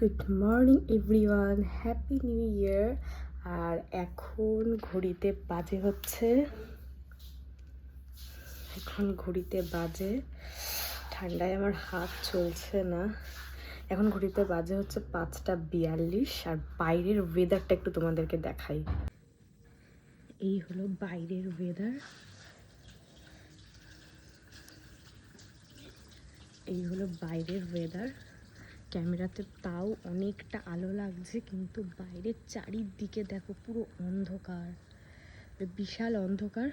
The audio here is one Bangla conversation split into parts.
Good morning everyone happy new year আর এখন ঘড়িতে বাজে হচ্ছে। এখন ঘড়িতে বাজে। ঠান্ডায় আমার হাত চলছে না। এখন ঘড়িতে বাজে হচ্ছে পাঁচটা বিয়াল্লিশ। আর বাইরের ওয়েদারটা একটু তোমাদেরকে দেখাই। এই হলো বাইরের ওয়েদার এই হলো বাইরের ওয়েদার ক্যামেরাতে তাও অনেকটা আলো লাগছে, কিন্তু বাইরের চারিদিকে দেখো পুরো অন্ধকার, বিশাল অন্ধকার।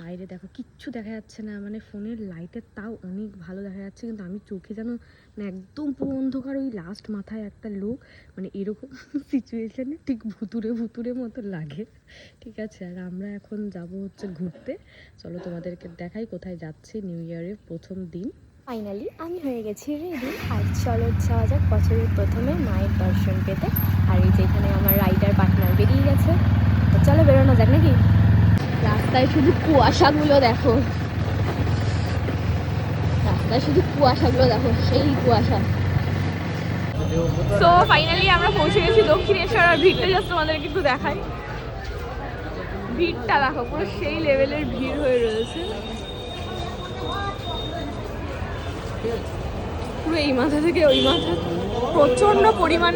বাইরে দেখো কিচ্ছু দেখা যাচ্ছে না মানে ফোনের লাইটের তাও অনেক ভালো দেখা যাচ্ছে, কিন্তু আমি চোখে যেন না একদম পুরো অন্ধকার, ওই লাস্ট মাথায় একটা লোক মানে এরকম সিচুয়েশানে ঠিক ভুতুরে ভুতুরে মতো লাগে। ঠিক আছে, আর আমরা এখন যাব হচ্ছে ঘুরতে। চলো তোমাদেরকে দেখাই কোথায় যাচ্ছি নিউ ইয়ারের প্রথম দিন। ফাইনালি আমি হয়ে গেছি রেডি আর চলো, যাওয়া যাক বছরের প্রথমে মায়ের দর্শন পেতে। আর এই যেখানে আমার রাইডার পার্টনার বেরিয়ে গেছে। তো চলো বেরোনো যাক নাকি? রাস্তায় শুধু কুয়াশাগুলো দেখো। রাস্তায় শুধু কুয়াশাগুলো দেখো, সেই কুয়াশা। তো ফাইনালি আমরা পৌঁছে গেছি দক্ষিণেশ্বর, আর ভিড়টা জাস্ট তোমাদেরকে একটু দেখাই। ভিড়টা দেখো, পুরো সেই লেভেলের ভিড় হয়ে রয়েছে। পুরো এই মাথা থেকে ওই মাথা। প্রচণ্ড পরিমাণে